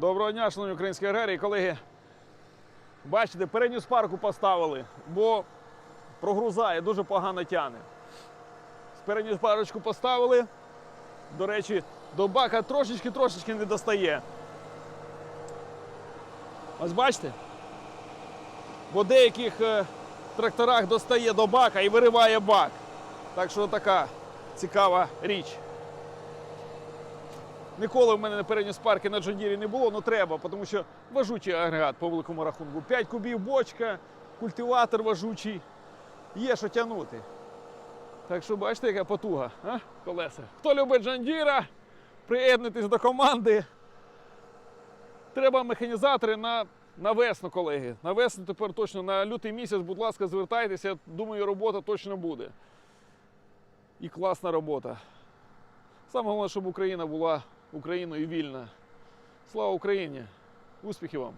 Доброго дня, шановні українські аграрії, колеги. Бачите, передню спарку поставили, бо прогрузає, дуже погано тяне. Передню спарочку поставили. До речі, до бака трошечки-трошечки не достає. Ось бачите? Бо деяких е, тракторах достає до бака і вириває бак. Так що така цікава річ. Ніколи в мене на передній спарки на Джондірі не було, але треба, тому що важучий агрегат по великому рахунку. 5 кубів бочка, культиватор важучий. Є що тягнути. Так що бачите, яка потуга, а? колеса. Хто любить Джондіра, приєднуйтесь до команди. Треба механізатори на, на весну, колеги. На весну тепер точно на лютий місяць, будь ласка, звертайтеся. Думаю, робота точно буде. І класна робота. Саме головне, щоб Україна була Україною вільна. Слава Україні! Успіхів вам!